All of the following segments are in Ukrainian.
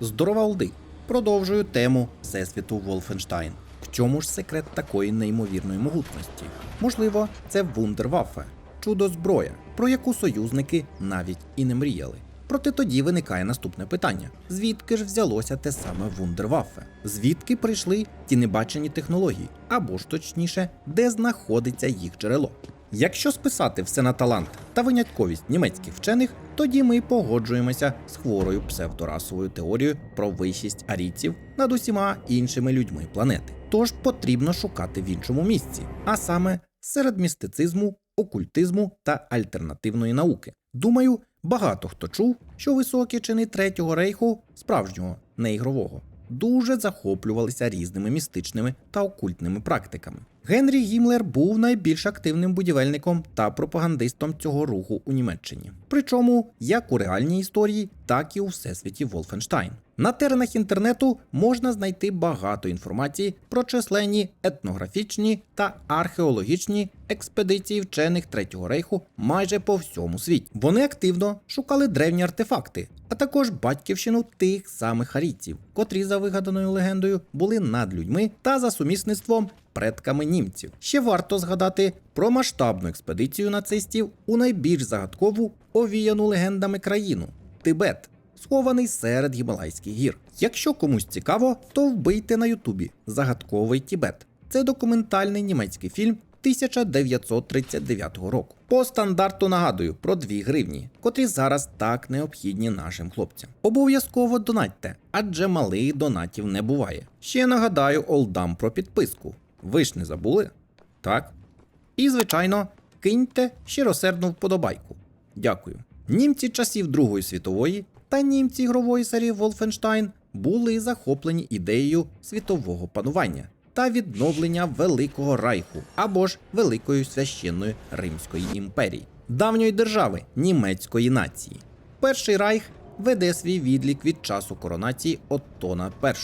Здорова Олди. Продовжую тему Всесвіту Волфенштайн. В чому ж секрет такої неймовірної могутності? Можливо, це вундерваффе, чудо зброя, про яку союзники навіть і не мріяли. Проте тоді виникає наступне питання: звідки ж взялося те саме вундерваффе? Звідки прийшли ті небачені технології? Або ж точніше, де знаходиться їх джерело? Якщо списати все на талант та винятковість німецьких вчених, тоді ми погоджуємося з хворою псевдорасовою теорією про вищість арійців над усіма іншими людьми планети. Тож потрібно шукати в іншому місці, а саме серед містицизму, окультизму та альтернативної науки. Думаю, багато хто чув, що високі чини Третього рейху, справжнього неігрового, дуже захоплювалися різними містичними та окультними практиками. Генрі Гімлер був найбільш активним будівельником та пропагандистом цього руху у Німеччині. Причому як у реальній історії, так і у всесвіті Волфенштайн. На теренах інтернету можна знайти багато інформації про численні етнографічні та археологічні експедиції вчених Третього рейху майже по всьому світі. Вони активно шукали древні артефакти, а також батьківщину тих самих арійців, котрі за вигаданою легендою були над людьми та за сумісництвом предками німців. Ще варто згадати про масштабну експедицію нацистів у найбільш загадкову овіяну легендами країну Тибет. Схований серед Гімалайських гір. Якщо комусь цікаво, то вбийте на Ютубі Загадковий Тібет. Це документальний німецький фільм 1939 року. По стандарту нагадую про 2 гривні, котрі зараз так необхідні нашим хлопцям. Обов'язково донатьте, адже малих донатів не буває. Ще нагадаю олдам про підписку. Ви ж не забули? Так? І, звичайно, киньте щиросердну вподобайку. Дякую. Німці часів Другої світової та німці ігрової серії Wolfenstein були захоплені ідеєю світового панування та відновлення Великого Райху або ж Великої священної Римської імперії, давньої держави німецької нації. Перший райх веде свій відлік від часу коронації Оттона І,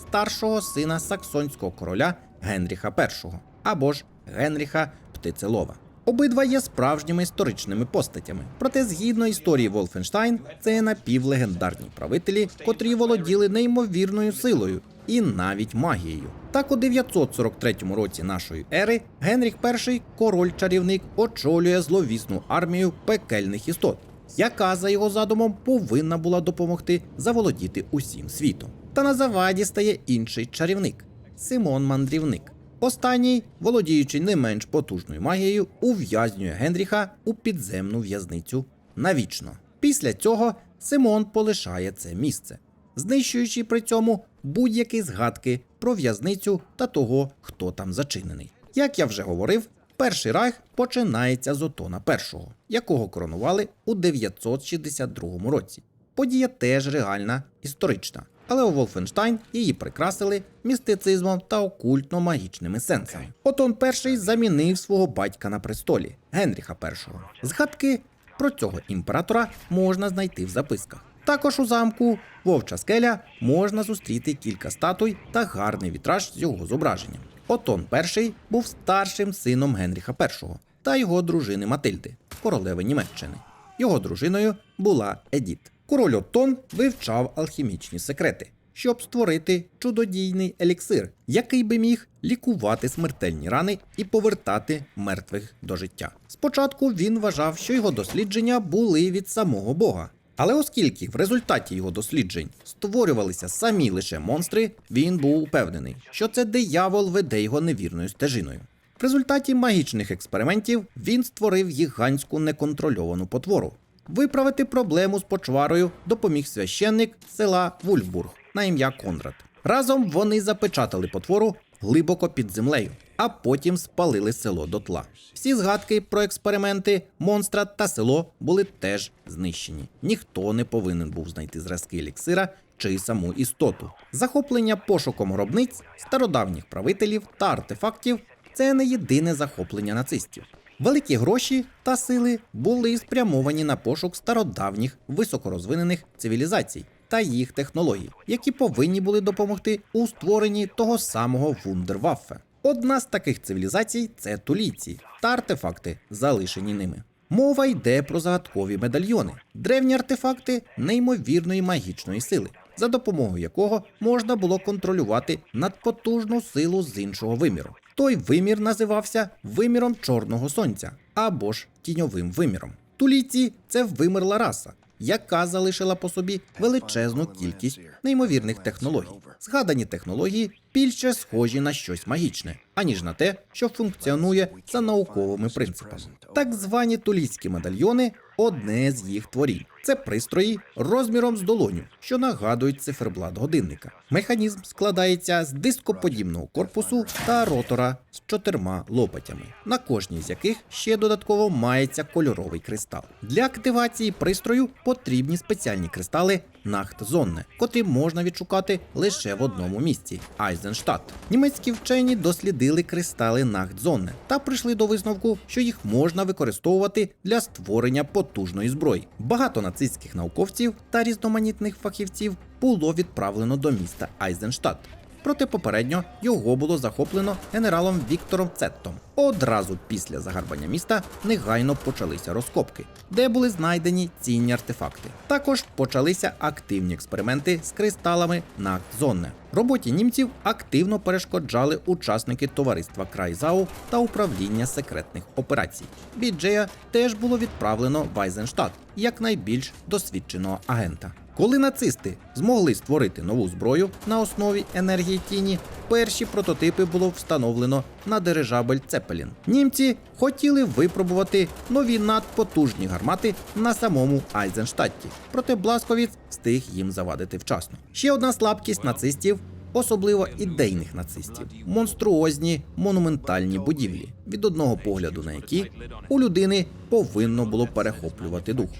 старшого сина саксонського короля Генріха І або ж Генріха Птицелова. Обидва є справжніми історичними постатями. Проте, згідно історії Волфенштайн, це напівлегендарні правителі, котрі володіли неймовірною силою і навіть магією. Так, у 943 році нашої ери Генріх І, король-чарівник, очолює зловісну армію пекельних істот, яка за його задумом повинна була допомогти заволодіти усім світом. Та на заваді стає інший чарівник Симон Мандрівник. Останній, володіючи не менш потужною магією, ув'язнює Генріха у підземну в'язницю навічно. Після цього Симон полишає це місце, знищуючи при цьому будь-які згадки про в'язницю та того, хто там зачинений. Як я вже говорив, перший райх починається з Отона І, якого коронували у 962 році. Подія теж реальна, історична, але у Волфенштайн її прикрасили містицизмом та окультно-магічними сенсами. Отон І замінив свого батька на престолі Генріха І. Згадки про цього імператора можна знайти в записках. Також у замку Вовча скеля можна зустріти кілька статуй та гарний вітраж з його зображенням. Отон І був старшим сином Генріха І та його дружини Матильди, королеви Німеччини. Його дружиною була Едіт. Король Оттон вивчав алхімічні секрети, щоб створити чудодійний еліксир, який би міг лікувати смертельні рани і повертати мертвих до життя. Спочатку він вважав, що його дослідження були від самого Бога. Але оскільки в результаті його досліджень створювалися самі лише монстри, він був упевнений, що це диявол веде його невірною стежиною. В результаті магічних експериментів він створив гігантську неконтрольовану потвору. Виправити проблему з почварою допоміг священник села Вульфбург на ім'я Конрад. Разом вони запечатали потвору глибоко під землею, а потім спалили село дотла. Всі згадки про експерименти, монстра та село були теж знищені. Ніхто не повинен був знайти зразки еліксира чи саму істоту. Захоплення пошуком гробниць, стародавніх правителів та артефактів це не єдине захоплення нацистів. Великі гроші та сили були спрямовані на пошук стародавніх високорозвинених цивілізацій та їх технологій, які повинні були допомогти у створенні того самого вундерваффе. Одна з таких цивілізацій це тулійці та артефакти, залишені ними. Мова йде про загадкові медальйони, древні артефакти неймовірної магічної сили, за допомогою якого можна було контролювати надпотужну силу з іншого виміру. Той вимір називався виміром Чорного Сонця або ж тіньовим виміром. Тулійці це вимерла раса, яка залишила по собі величезну кількість неймовірних технологій. Згадані технології більше схожі на щось магічне, аніж на те, що функціонує за науковими принципами. Так звані тулійські медальйони одне з їх творінь. Це пристрої розміром з долоню, що нагадують циферблат годинника. Механізм складається з дископодібного корпусу та ротора з чотирма лопатями, на кожній з яких ще додатково мається кольоровий кристал. Для активації пристрою потрібні спеціальні кристали Нахтзонне, котрі можна відшукати лише в одному місці Айзенштадт. Німецькі вчені дослідили кристали Нахтзонне та прийшли до висновку, що їх можна використовувати для створення потужної зброї. Багато нацистських науковців та різноманітних фахівців було відправлено до міста Айзенштадт. Проте попередньо його було захоплено генералом Віктором Цеттом. Одразу після загарбання міста негайно почалися розкопки, де були знайдені цінні артефакти. Також почалися активні експерименти з кристалами Нахтзонне. Роботі німців активно перешкоджали учасники товариства Крайзау та управління секретних операцій. Біджея теж було відправлено в Айзенштадт як найбільш досвідченого агента. Коли нацисти змогли створити нову зброю на основі енергії тіні, перші прототипи було встановлено на дирижабель Цепелін. Німці хотіли випробувати нові надпотужні гармати на самому Айзенштадті, проте Бласковіц встиг їм завадити вчасно. Ще одна слабкість нацистів. Особливо ідейних нацистів, монструозні монументальні будівлі, від одного погляду на які у людини повинно було перехоплювати дух.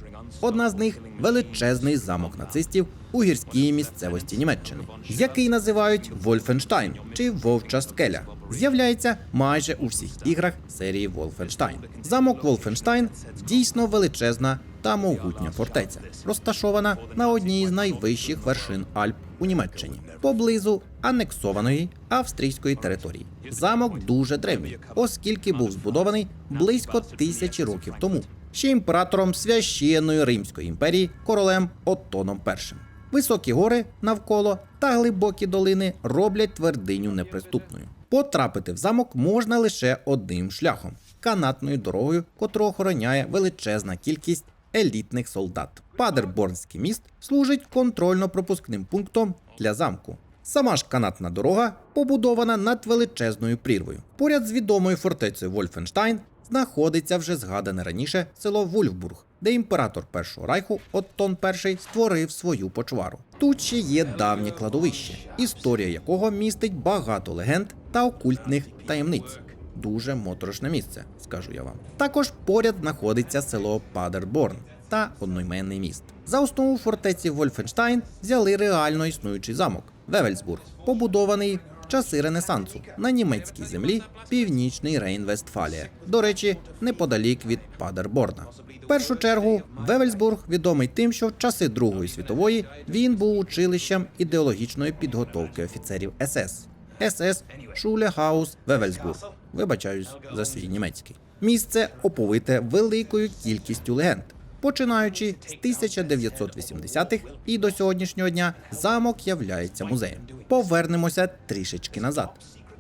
Одна з них величезний замок нацистів у гірській місцевості Німеччини, який називають Вольфенштайн чи Вовча скеля. З'являється майже у всіх іграх серії Wolfenstein. Замок Wolfenstein дійсно величезна та могутня фортеця, розташована на одній з найвищих вершин Альп у Німеччині, поблизу анексованої австрійської території. Замок дуже древній, оскільки був збудований близько тисячі років тому, ще імператором священної Римської імперії королем Оттоном І. Високі гори навколо та глибокі долини роблять твердиню неприступною. Потрапити в замок можна лише одним шляхом канатною дорогою, котру охороняє величезна кількість елітних солдат. Падерборнський міст служить контрольно-пропускним пунктом для замку. Сама ж канатна дорога побудована над величезною прірвою. Поряд з відомою фортецею Вольфенштайн знаходиться вже згадане раніше село Вульфбург, де імператор Першого райху Оттон І створив свою почвару. Тут ще є давнє кладовище, історія якого містить багато легенд та окультних таємниць. Дуже моторошне місце, скажу я вам. Також поряд знаходиться село Падерборн та одноіменний міст. За основу фортеці Вольфенштайн взяли реально існуючий замок Вевельсбург, побудований часи Ренесансу на німецькій землі Північний Рейн-Вестфалія. До речі, неподалік від Падерборна. В першу чергу Вевельсбург відомий тим, що в часи Другої світової він був училищем ідеологічної підготовки офіцерів СС. СС Шулегаус Вевельсбург. Вибачаюсь за свій німецький. Місце оповите великою кількістю легенд. Починаючи з 1980-х і до сьогоднішнього дня замок являється музеєм. Повернемося трішечки назад.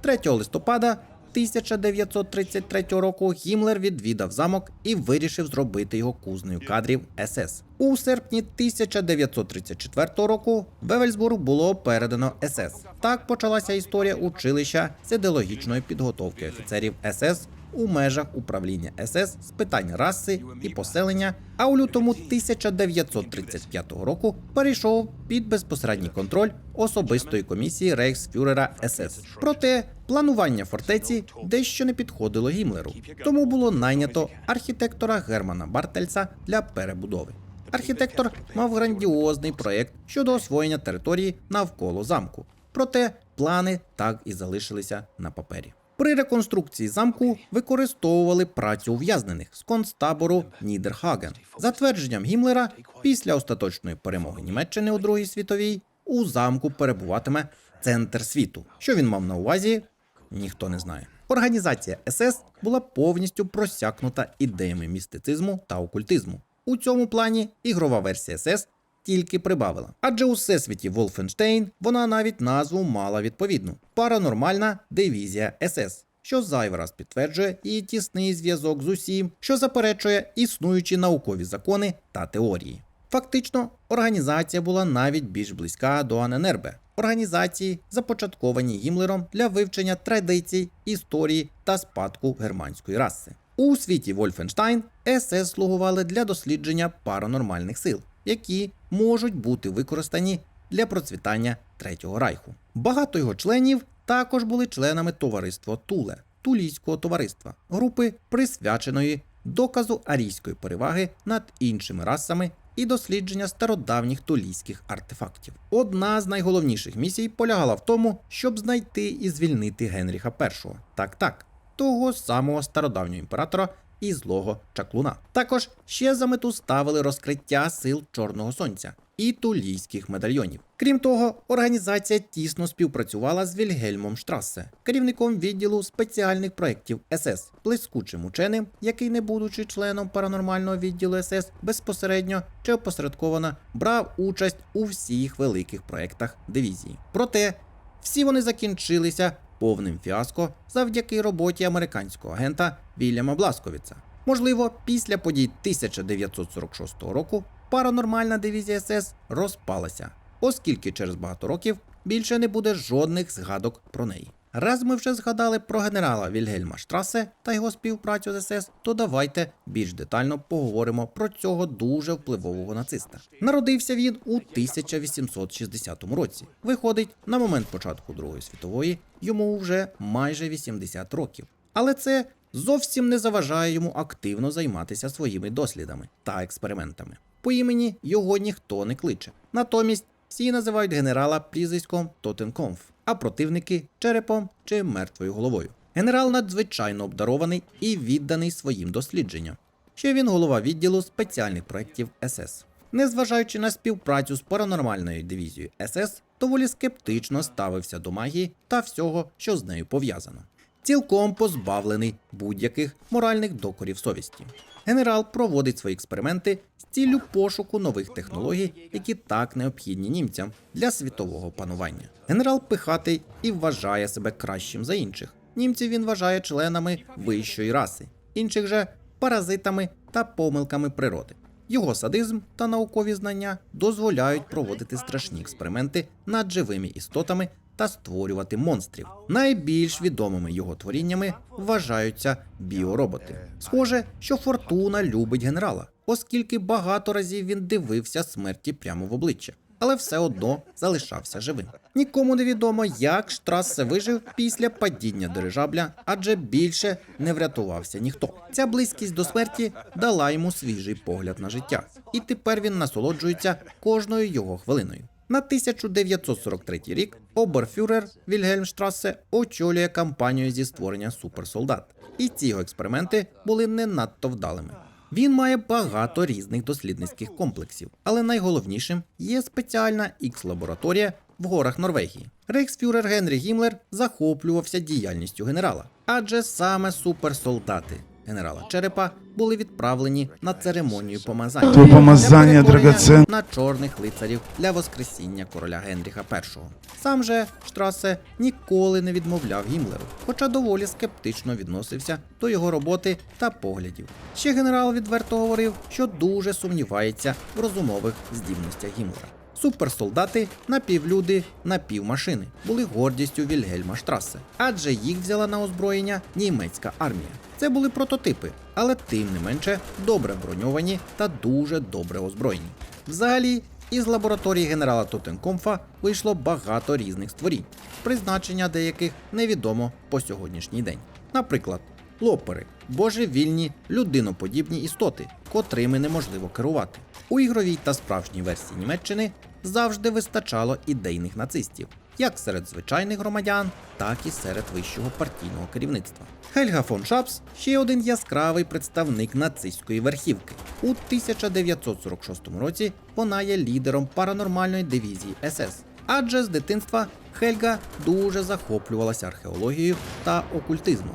3 листопада 1933 року Гімлер відвідав замок і вирішив зробити його кузнею кадрів СС. У серпні 1934 року Вевельсбург було передано СС. Так почалася історія училища з ідеологічної підготовки офіцерів СС у межах управління СС з питань раси і поселення, а у лютому 1935 року перейшов під безпосередній контроль особистої комісії рейхсфюрера СС. Проте планування фортеці дещо не підходило Гімлеру, тому було найнято архітектора Германа Бартельса для перебудови. Архітектор мав грандіозний проєкт щодо освоєння території навколо замку. Проте плани так і залишилися на папері. При реконструкції замку використовували працю ув'язнених з концтабору Нідерхаген. За твердженням Гімлера, після остаточної перемоги Німеччини у Другій світовій у замку перебуватиме центр світу. Що він мав на увазі, ніхто не знає. Організація СС була повністю просякнута ідеями містицизму та окультизму. У цьому плані ігрова версія СС тільки прибавила. Адже у всесвіті Волфенштейн вона навіть назву мала відповідну паранормальна дивізія СС, що зайвий раз підтверджує її тісний зв'язок з усім, що заперечує існуючі наукові закони та теорії. Фактично, організація була навіть більш близька до АННРБ, організації, започатковані Гімлером для вивчення традицій, історії та спадку германської раси. У світі Вольфенштайн СС слугували для дослідження паранормальних сил, які можуть бути використані для процвітання Третього Райху. Багато його членів також були членами товариства Туле, Тулійського товариства, групи, присвяченої доказу арійської переваги над іншими расами і дослідження стародавніх тулійських артефактів. Одна з найголовніших місій полягала в тому, щоб знайти і звільнити Генріха І. Так, так, того самого стародавнього імператора і злого чаклуна. Також ще за мету ставили розкриття сил Чорного Сонця і тулійських медальйонів. Крім того, організація тісно співпрацювала з Вільгельмом Штрассе, керівником відділу спеціальних проєктів СС, блискучим ученим, який, не будучи членом паранормального відділу СС, безпосередньо чи опосередковано брав участь у всіх великих проєктах дивізії. Проте всі вони закінчилися повним фіаско завдяки роботі американського агента Вільяма Бласковіца. Можливо, після подій 1946 року паранормальна дивізія СС розпалася, оскільки через багато років більше не буде жодних згадок про неї. Раз ми вже згадали про генерала Вільгельма Штрасе та його співпрацю з СС, то давайте більш детально поговоримо про цього дуже впливового нациста. Народився він у 1860 році. Виходить, на момент початку Другої світової йому вже майже 80 років. Але це зовсім не заважає йому активно займатися своїми дослідами та експериментами. По імені його ніхто не кличе. Натомість всі називають генерала прізвиськом Тотенкомф, а противники черепом чи мертвою головою. Генерал надзвичайно обдарований і відданий своїм дослідженням. Ще він голова відділу спеціальних проєктів СС. Незважаючи на співпрацю з паранормальною дивізією СС, доволі скептично ставився до магії та всього, що з нею пов'язано. Цілком позбавлений будь-яких моральних докорів совісті. Генерал проводить свої експерименти з ціллю пошуку нових технологій, які так необхідні німцям для світового панування. Генерал пихатий і вважає себе кращим за інших. Німців він вважає членами вищої раси, інших же паразитами та помилками природи. Його садизм та наукові знання дозволяють проводити страшні експерименти над живими істотами та створювати монстрів. Найбільш відомими його творіннями вважаються біороботи. Схоже, що фортуна любить генерала, оскільки багато разів він дивився смерті прямо в обличчя, але все одно залишався живим. Нікому не відомо, як Штрассе вижив після падіння дирижабля, адже більше не врятувався ніхто. Ця близькість до смерті дала йому свіжий погляд на життя, і тепер він насолоджується кожною його хвилиною. На 1943 рік оберфюрер Вільгельм Штрассе очолює кампанію зі створення суперсолдат, і ці його експерименти були не надто вдалими. Він має багато різних дослідницьких комплексів, але найголовнішим є спеціальна X-лабораторія в горах Норвегії. Рейхсфюрер Генрі Гімлер захоплювався діяльністю генерала, адже саме суперсолдати генерала Черепа були відправлені на церемонію помазання. То помазання драгоцен- на чорних лицарів для воскресіння короля Генріха І. Сам же Штрасе ніколи не відмовляв Гімлеру, хоча доволі скептично відносився до його роботи та поглядів. Ще генерал відверто говорив, що дуже сумнівається в розумових здібностях Гімлера. Суперсолдати, напівлюди, напівмашини були гордістю Вільгельма Штрасе, адже їх взяла на озброєння німецька армія. Це були прототипи, але тим не менше добре броньовані та дуже добре озброєні. Взагалі, із лабораторії генерала Тотенкомфа вийшло багато різних створінь, призначення деяких невідомо по сьогоднішній день. Наприклад, лопери божевільні людиноподібні істоти, котрими неможливо керувати. У ігровій та справжній версії Німеччини завжди вистачало ідейних нацистів, як серед звичайних громадян, так і серед вищого партійного керівництва. Хельга фон Шапс ще один яскравий представник нацистської верхівки. У 1946 році вона є лідером паранормальної дивізії СС. Адже з дитинства Хельга дуже захоплювалася археологією та окультизмом.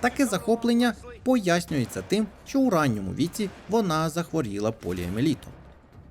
Таке захоплення пояснюється тим, що у ранньому віці вона захворіла поліоміелітом.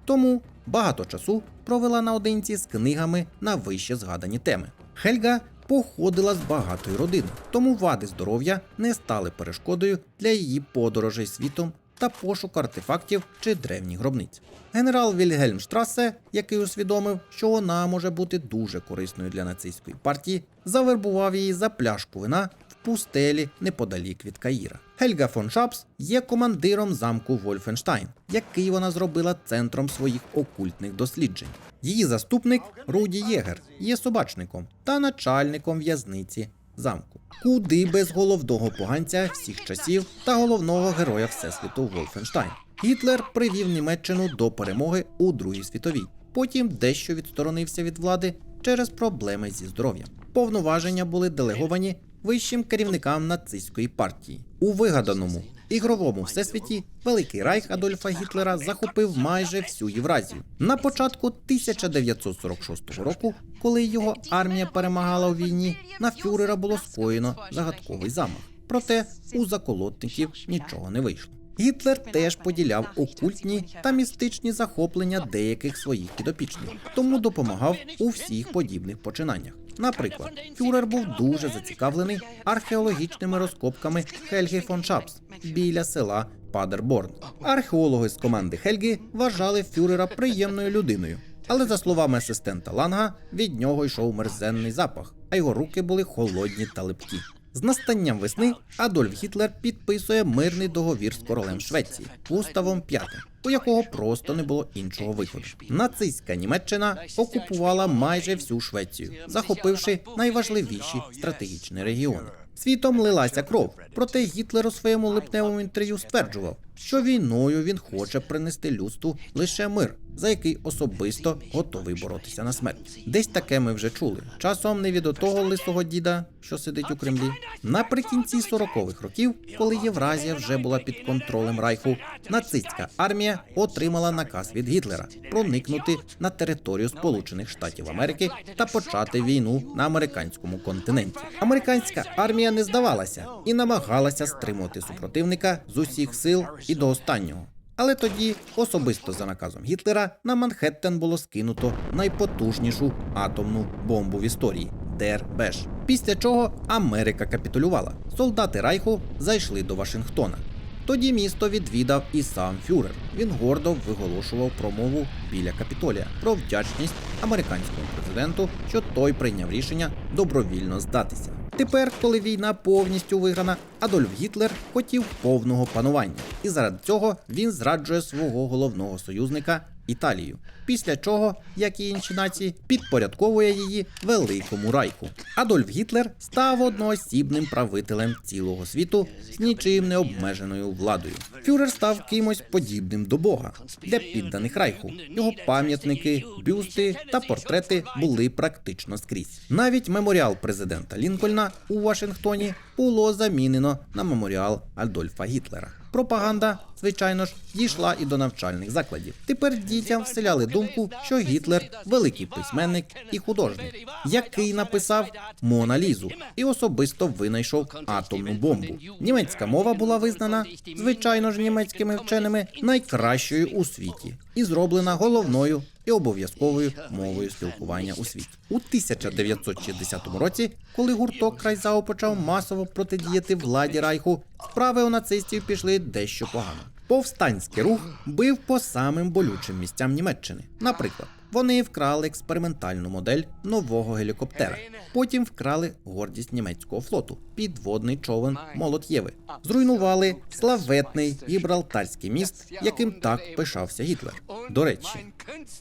Тому багато часу провела наодинці з книгами на вище згадані теми. Хельга походила з багатої родини, тому вади здоров'я не стали перешкодою для її подорожей світом та пошуку артефактів чи древніх гробниць. Генерал Вільгельм Штрасе, який усвідомив, що вона може бути дуже корисною для нацистської партії, завербував її за пляшку вина пустелі неподалік від Каїра. Хельга фон Шапс є командиром замку Вольфенштайн, який вона зробила центром своїх окультних досліджень. Її заступник Руді Єгер є собачником та начальником в'язниці замку, куди без головного поганця всіх часів та головного героя Всесвіту Вольфенштайн. Гітлер привів Німеччину до перемоги у Другій світовій. Потім дещо відсторонився від влади через проблеми зі здоров'ям. Повноваження були делеговані вищим керівникам нацистської партії. У вигаданому ігровому всесвіті Великий Райх Адольфа Гітлера захопив майже всю Євразію. На початку 1946 року, коли його армія перемагала у війні, на фюрера було скоєно загадковий замах. Проте у заколотників нічого не вийшло. Гітлер теж поділяв окультні та містичні захоплення деяких своїх підопічних, тому допомагав у всіх подібних починаннях. Наприклад, фюрер був дуже зацікавлений археологічними розкопками Хельги фон Шапс біля села Падерборн. Археологи з команди Хельги вважали фюрера приємною людиною, але за словами асистента Ланга, від нього йшов мерзенний запах, а його руки були холодні та липкі. З настанням весни Адольф Гітлер підписує мирний договір з королем Швеції Густавом V, у якого просто не було іншого виходу. Нацистська Німеччина окупувала майже всю Швецію, захопивши найважливіші стратегічні регіони. Світом лилася кров, проте Гітлер у своєму липневому інтерв'ю стверджував, що війною він хоче принести людству лише мир, за який особисто готовий боротися на смерть. Десь таке ми вже чули. Часом не від того лисого діда, що сидить у Кремлі. Наприкінці 40-х років, коли Євразія вже була під контролем Райху, нацистська армія отримала наказ від Гітлера проникнути на територію Сполучених Штатів Америки та почати війну на американському континенті. Американська армія не здавалася і намагалася стримувати супротивника з усіх сил і до останнього. Але тоді, особисто за наказом Гітлера, на Манхеттен було скинуто найпотужнішу атомну бомбу в історії ДРБШ. Після чого Америка капітулювала. Солдати Райху зайшли до Вашингтона. Тоді місто відвідав і сам фюрер. Він гордо виголошував промову біля Капітолія про вдячність американському президенту, що той прийняв рішення добровільно здатися. Тепер, коли війна повністю виграна, Адольф Гітлер хотів повного панування, і заради цього він зраджує свого головного союзника Італію. Після чого, як і інші нації, підпорядковує її великому райку. Адольф Гітлер став одноосібним правителем цілого світу з нічим не обмеженою владою. Фюрер став кимось подібним до Бога для підданих райху. Його пам'ятники, бюсти та портрети були практично скрізь. Навіть меморіал президента Лінкольна у Вашингтоні було замінено на меморіал Адольфа Гітлера. Пропаганда, звичайно ж, дійшла і до навчальних закладів. Тепер дітям вселяли думку, що Гітлер великий письменник і художник, який написав Мона Лізу і особисто винайшов атомну бомбу. Німецька мова була визнана, звичайно ж, німецькими вченими найкращою у світі і зроблена головною і обов'язковою мовою спілкування у світі. У 1960 році, коли гурток Крайзау почав масово протидіяти владі Райху, справи у нацистів пішли дещо погано. Повстанський рух бив по самим болючим місцям Німеччини. Наприклад, вони вкрали експериментальну модель нового гелікоптера. Потім вкрали гордість німецького флоту, підводний човен Молот Єви. Зруйнували славетний гібралтарський міст, яким так пишався Гітлер. До речі,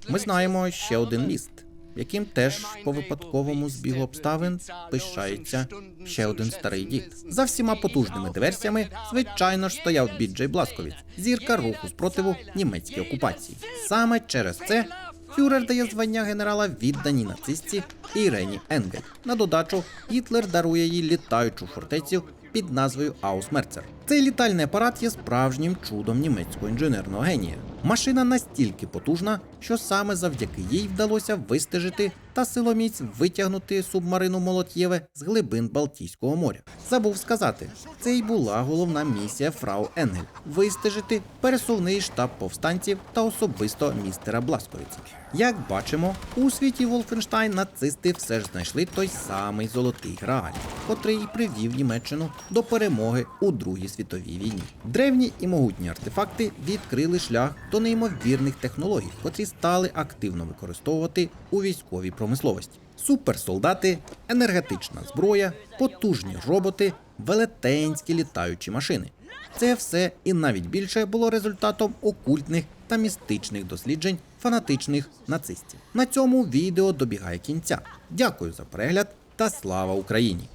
ми знаємо ще один міст, яким теж по випадковому збігу обставин пишається ще один старий дід. За всіма потужними диверсіями, звичайно ж, стояв Біджей Бласковіц, зірка руху спротиву німецькій окупації. Саме через це фюрер дає звання генерала відданій нацистці Ірені Енгель. На додачу Гітлер дарує їй літаючу фортецю під назвою Аусмерцер. Цей літальний апарат є справжнім чудом німецького інженерного генія. Машина настільки потужна, що саме завдяки їй вдалося вистежити та силоміць витягнути субмарину Молотєве з глибин Балтійського моря. Забув сказати, це й була головна місія Фрау Енгель вистежити пересувний штаб повстанців та особисто містера Бласковіца. Як бачимо, у світі Волфенштайн нацисти все ж знайшли той самий золотий грааль, котрий привів Німеччину до перемоги у Другій світовій війні. Древні і могутні артефакти відкрили шлях до неймовірних технологій, котрі стали активно використовувати у військовій промисловості. Суперсолдати, енергетична зброя, потужні роботи, велетенські літаючі машини. Це все і навіть більше було результатом окультних та містичних досліджень фанатичних нацистів. На цьому відео добігає кінця. Дякую за перегляд та слава Україні!